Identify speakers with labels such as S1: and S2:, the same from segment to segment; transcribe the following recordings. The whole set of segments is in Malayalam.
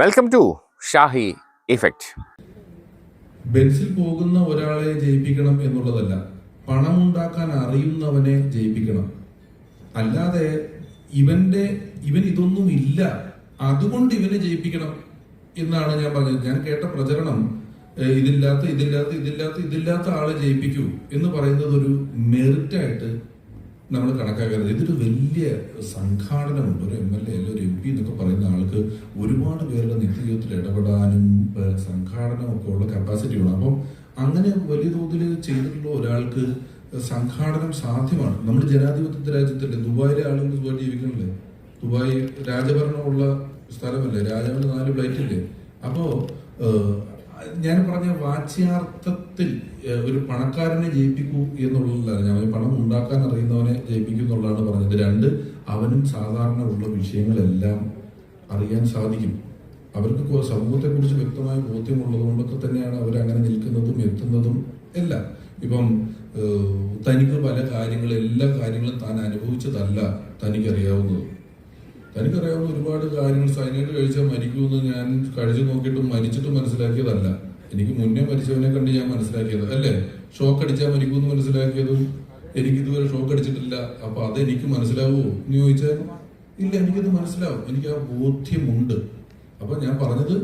S1: വെൽക്കം ടു ഷാഹി ഇഫക്റ്റ്
S2: ബെൻസിൽ പോകുന്ന ഒരാളെ ജയിപ്പിക്കണം എന്നുള്ളതല്ല. പണമുണ്ടാക്കാൻ അറിയുന്നവനെ ജയിപ്പിക്കണം. അല്ലാതെ ഇവന്റെ ഇവൻ ഇതൊന്നും ഇല്ല. അതുകൊണ്ട് ഇവനെ ജയിപ്പിക്കണം എന്നാണ് ഞാൻ പറഞ്ഞത്. ഞാൻ കേട്ട പ്രചരണം ഇതില്ലാത്ത ഇതില്ലാത്ത ഇതില്ലാത്ത ഇതില്ലാത്ത ആളെ ജയിപ്പിക്കൂ എന്ന് പറയുന്നത് ഒരു മെറിറ്റായിട്ട് നമ്മൾ കണക്കാക്കരുത്. ഇതൊരു വലിയ സംഘാടനമുണ്ട്. ഒരു എം എൽ എ ഉള്ള അപ്പം അങ്ങനെ വലിയ തോതിൽ ചെയ്തിട്ടുള്ള ഒരാൾക്ക് സംഘാടനം സാധ്യമാണ്. നമ്മൾ ജനാധിപത്യ രാജ്യത്തല്ലേ? ദുബായിലെ ആളുകൾ ദുബായി ജീവിക്കണല്ലേ? ദുബായ് രാജഭരണമുള്ള സ്ഥലമല്ലേ? രാജാവിന് നാല് ഫ്ലൈറ്റ് ഇല്ലേ അപ്പോ ഞാൻ പറഞ്ഞ വാച്യാർത്ഥത്തിൽ ഒരു പണക്കാരനെ ജയിപ്പിക്കൂ എന്നുള്ളതല്ല. ഞാൻ പണം ഉണ്ടാക്കാൻ അറിയുന്നവനെ ജയിപ്പിക്കൂ എന്നുള്ളതാണ് പറഞ്ഞത്. രണ്ട് അവനും സാധാരണ ഉള്ള വിഷയങ്ങളെല്ലാം അറിയാൻ സാധിക്കും. അവർക്ക് സമൂഹത്തെക്കുറിച്ച് വ്യക്തമായ ബോധ്യമുള്ളത് കൊണ്ടൊക്കെ തന്നെയാണ് അവർ അങ്ങനെ നിൽക്കുന്നതും എത്തുന്നതും എല്ലാം. ഇപ്പം തനിക്ക് പല കാര്യങ്ങളും എല്ലാ കാര്യങ്ങളും താൻ അനുഭവിച്ചതല്ല തനിക്കറിയാവുന്നത്. തനിക്കറിയാവുന്ന ഒരുപാട് കാര്യങ്ങൾ സൈനൈഡ് കഴിച്ചാൽ മരിക്കുമെന്ന് ഞാൻ കഴിച്ചു നോക്കിയിട്ടും മരിച്ചിട്ടും മനസ്സിലാക്കിയതല്ല. എനിക്ക് മുന്നേ മരിച്ചവനെ കണ്ട് ഞാൻ മനസ്സിലാക്കിയത് അല്ലേ? ഷോക്ക് അടിച്ചാൽ മരിക്കുമെന്ന് മനസ്സിലാക്കിയതും എനിക്ക് ഇതുവരെ ഷോക്ക് അടിച്ചിട്ടില്ല അപ്പൊ അത് എനിക്ക് മനസ്സിലാവുമോ എന്ന് ചോദിച്ചാൽ ഇല്ല എനിക്കത് മനസ്സിലാവും. എനിക്ക് ആ ബോധ്യമുണ്ട്. അപ്പൊ ഞാൻ പറഞ്ഞത്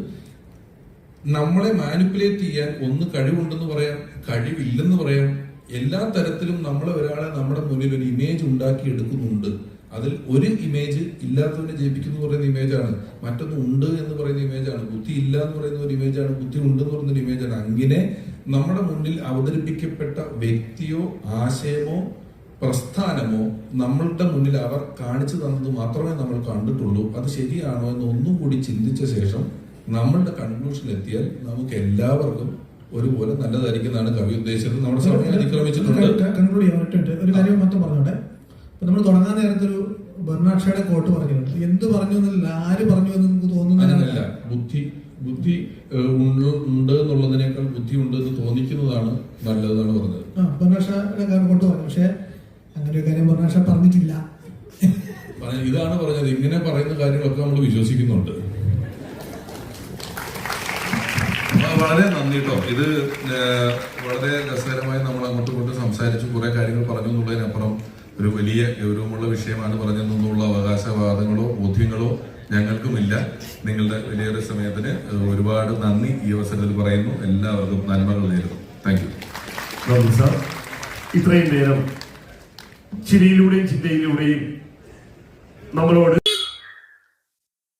S2: നമ്മളെ മാനിപ്പുലേറ്റ് ചെയ്യാൻ ഒന്ന് കഴിവുണ്ടെന്ന് പറയാം കഴിവില്ലെന്ന് പറയാം. എല്ലാ തരത്തിലും നമ്മളെ ഒരാളെ നമ്മുടെ മുന്നിൽ ഒരു ഇമേജ് ഉണ്ടാക്കി എടുക്കുന്നുണ്ട് അതിൽ ഒരു ഇമേജ് ഇല്ലാത്തവനെ ജയിപ്പിക്കുന്നു പറയുന്ന ഇമേജാണ് മറ്റൊന്ന് ഉണ്ട് എന്ന് പറയുന്ന ഇമേജാണ് ബുദ്ധി ഇല്ല എന്ന് പറയുന്ന ഒരു ഇമേജാണ് ബുദ്ധി ഉണ്ട് എന്ന് പറയുന്ന ഒരു ഇമേജാണ് അങ്ങനെ നമ്മുടെ മുന്നിൽ അവതരിപ്പിക്കപ്പെട്ട വ്യക്തിയോ ആശയമോ പ്രസ്ഥാനമോ നമ്മളുടെ മുന്നിൽ അവർ കാണിച്ചു തന്നത് മാത്രമേ നമ്മൾ കണ്ടിട്ടുള്ളൂ. അത് ശരിയാണോ എന്ന് ഒന്നും കൂടി ചിന്തിച്ച ശേഷം നമ്മളുടെ കൺക്ലൂഷൻ എത്തിയാൽ നമുക്ക് എല്ലാവർക്കും ഒരുപോലെ നല്ലതായിരിക്കുന്നതാണ് കവി ഉദ്ദേശിച്ചത്. നമ്മുടെ സമയം അതിക്രമിച്ചിട്ടുണ്ട്.
S3: കൺക്ലൂഡ് ചെയ്യാൻ ഒരു കാര്യം മാത്രം പറഞ്ഞോട്ടെ. നമ്മൾ തുടങ്ങാൻ നേരത്തെ ഒരു ബെർണാഡ് കോട്ട് പറഞ്ഞിട്ടുണ്ട്. എന്ത് പറഞ്ഞു എന്നല്ല ആര് പറഞ്ഞു എന്ന് നമുക്ക് തോന്നുന്നില്ല.
S2: ബുദ്ധി ബുദ്ധി ഉണ്ട് ഉണ്ട് എന്നുള്ളതിനേക്കാൾ ബുദ്ധി ഉണ്ട് എന്ന് തോന്നിക്കുന്നതാണ് നല്ലതെന്നാണ് പറഞ്ഞത്.
S3: ആ ഭരണാക്ഷയുടെ കാര്യം കോട്ട് പറഞ്ഞു. പക്ഷെ ഒരു കാര്യം ബെർണാഷ പറഞ്ഞിട്ടില്ല.
S2: ഇതാണ് പറഞ്ഞത്. ഇങ്ങനെ പറയുന്ന കാര്യങ്ങളൊക്കെ നമ്മൾ വിശ്വസിക്കുന്നുണ്ട്. വളരെ നന്ദി കേട്ടോ ഇത് വളരെ രസകരമായി നമ്മൾ അങ്ങോട്ടും ഇങ്ങോട്ടും സംസാരിച്ചു. കുറെ കാര്യങ്ങൾ പറഞ്ഞു എന്നുള്ളതിനപ്പുറം ഒരു വലിയ ഗൗരവമുള്ള വിഷയമാണ് പറഞ്ഞതെന്നുള്ള അവകാശവാദങ്ങളോ ബോധ്യങ്ങളോ ഞങ്ങൾക്കുമില്ല. നിങ്ങളുടെ വലിയൊരു സമയത്തിന് ഒരുപാട് നന്ദി ഈ അവസരത്തിൽ പറയുന്നു. എല്ലാവർക്കും നന്മകൾ നേരുന്നു. Thank you
S4: sir. ഇത്രയും നേരം ചിരിയിലൂടെയും ചിന്തയിലൂടെയും നമ്മളോട്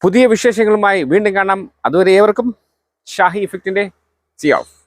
S1: പുതിയ വിശേഷങ്ങളുമായി വീണ്ടും കാണാം. അതുവരെ ഏവർക്കും ഷാഹി ഇഫക്റ്റിന്റെ സി ഓഫ്.